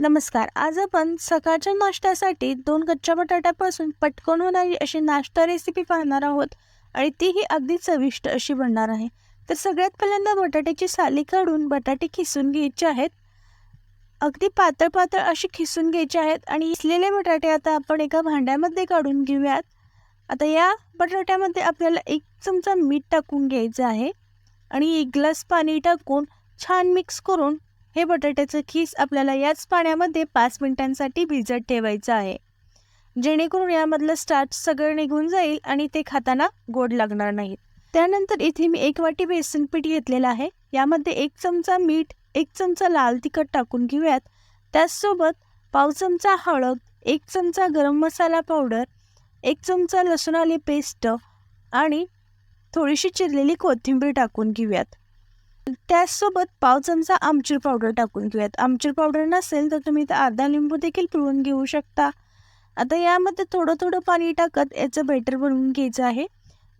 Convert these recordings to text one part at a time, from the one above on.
नमस्कार. आज आपण सकाळच्या नाश्त्यासाठी दोन कच्च्या बटाट्यापासून पटकन होणारी अशी नाश्ता रेसिपी पाहणार आहोत आणि तीही अगदी चविष्ट अशी बनणार आहे. तर सगळ्यात पहिल्यांदा बटाट्याची साली काढून बटाटे खिसून घ्यायचे आहेत. अगदी पातळ पातळ अशी खिसून घ्यायचे आहेत आणि इसलेले बटाटे आता आपण एका भांड्यामध्ये काढून घेऊयात. आता या बटाट्यामध्ये आपल्याला एक चमचा मीठ टाकून घ्यायचं आहे आणि एक ग्लास पाणी टाकून छान मिक्स करून हे बटाट्याचं खीस आपल्याला याच पाण्यामध्ये पाच मिनिटांसाठी भिजत ठेवायचं आहे. जेणेकरून यामधलं स्टार्च सगळं निघून जाईल आणि ते खाताना गोड लागणार नाहीत. त्यानंतर इथे मी एक वाटी बेसन पीठ घेतलेलं आहे. यामध्ये एक चमचा मीठ एक चमचा लाल तिखट टाकून घेऊयात. त्याचसोबत पाव चमचा हळद एक चमचा गरम मसाला पावडर एक चमचा लसूण आले पेस्ट आणि थोडीशी चिरलेली कोथिंबीर टाकून घेऊयात. त्याचसोबत पाव चमचा आमचूर पावडर टाकून घेऊयात. आमचूर पावडर नसेल तर तुम्ही इथं अर्धा लिंबू देखील पिळून घेऊ शकता. आता यामध्ये थोडं थोडं पाणी टाकत याचं बेटर बनवून घ्यायचं आहे.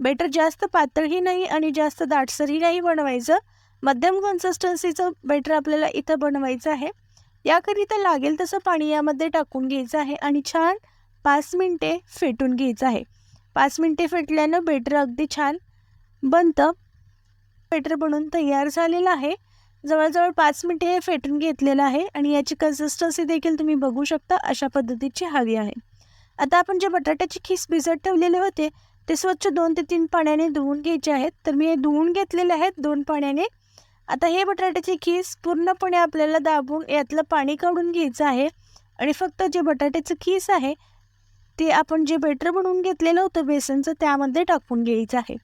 बेटर जास्त पातळही नाही आणि जास्त दाटसरही नाही बनवायचं. मध्यम कन्सिस्टन्सीचं बेटर आपल्याला इथं बनवायचं आहे. याकरिता लागेल तसं पाणी यामध्ये टाकून घ्यायचं आहे आणि छान पाच मिनटे फेटून घ्यायचं आहे. पाच मिनटे फेटल्यानं बेटर अगदी छान बनतं. फेटर बनवून तयार झालेलं आहे. जवळजवळ पाच मिनटे हे फेटून घेतलेलं आहे आणि याची कन्सिस्टन्सी देखील तुम्ही बघू शकता अशा पद्धतीची हवी आहे. आता आपण जे बटाट्याची खीस भिजत ठेवलेले होते ते स्वच्छ दोन ते तीन पाण्याने धुवून घ्यायचे आहेत. तर मी हे धुवून घेतलेले आहेत दोन पाण्याने. आता हे बटाट्याची खीस पूर्णपणे आपल्याला दाबून यातलं पाणी काढून घ्यायचं आहे आणि फक्त जे बटाट्याचं खीस आहे ते आपण जे बेटर बनवून घेतलेलं होतं बेसनचं त्यामध्ये टाकून घ्यायचं आहे.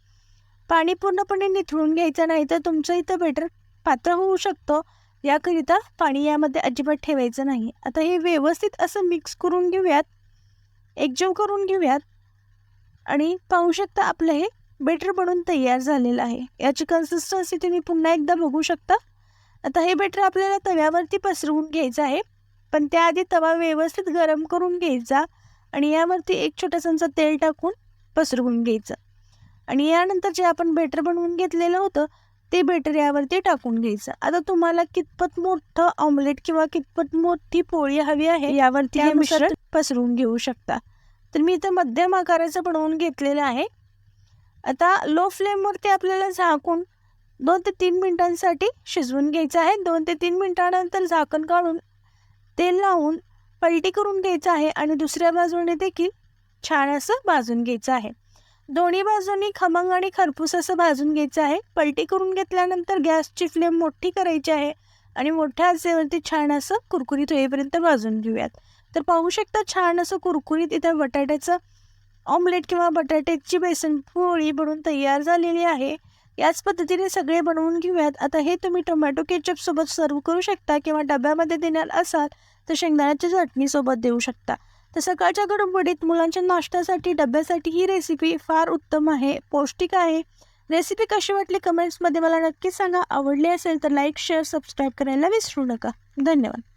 पाणी पूर्णपणे निथळून घ्यायचं नाही तर तुमचं इथं बेटर पात्र होऊ शकतं. याकरिता पाणी यामध्ये अजिबात ठेवायचं नाही. आता हे व्यवस्थित असं मिक्स करून घेऊयात. एकजीव करून घेऊयात. आणि पाहू शकता आपलं हे बेटर बनवून तयार झालेलं आहे. याची कन्सिस्टन्सी तुम्ही पुन्हा एकदा बघू शकता. आता हे बेटर आपल्याला तव्यावरती पसरवून घ्यायचं आहे. पण त्याआधी तवा व्यवस्थित गरम करून घ्यायचा. आणि यावरती एक छोटा चमचा तेल टाकून पसरवून घ्यायचं. आणि यानंतर जे आपण बेटर बनवून घेतलेलं होतं ते बेटर यावरती टाकून घ्यायचं. आता तुम्हाला कितपत मोठं ऑमलेट किंवा कितपत मोठी पोळी हवी आहे यावरती हे मिश्रण पसरवून घेऊ शकता. तर मी इथं मध्यम आकाराचं बनवून घेतलेलं आहे. आता लो फ्लेमवरती आपल्याला झाकून दोन ते तीन मिनिटांसाठी शिजवून घ्यायचं आहे. दोन ते तीन मिनिटानंतर झाकण काढून तेल लावून पलटी करून घ्यायचं आहे आणि दुसऱ्या बाजूने देखील छान असं भाजून घ्यायचं आहे. दोन्ही बाजूनी खमंग आणि खरपूस असं भाजून घ्यायचं आहे. पलटी करून घेतल्यानंतर गॅसची फ्लेम मोठी करायची आहे आणि मोठ्या आचेवरती छान असं कुरकुरीत होईपर्यंत भाजून घेऊयात. तर पाहू शकता छान असं कुरकुरीत इथं बटाट्याचं ऑमलेट किंवा बटाट्याची बेसन पोळी बनवून तयार झालेली आहे. याच पद्धतीने सगळे बनवून घेऊयात. आता हे तुम्ही टोमॅटो केचपसोबत सर्व करू शकता किंवा डब्यामध्ये देणार असाल तर शेंगदाण्याच्या चटणीसोबत देऊ शकता. तर सकाळच्या गडबडीत मुलांच्या नाश्त्यासाठी डब्यासाठी ही रेसिपी फार उत्तम आहे. पौष्टिक आहे. रेसिपी कशी वाटली कमेंट्समध्ये मला नक्की सांगा. आवडली असेल तर लाईक शेअर सबस्क्राईब करायला विसरू नका. धन्यवाद.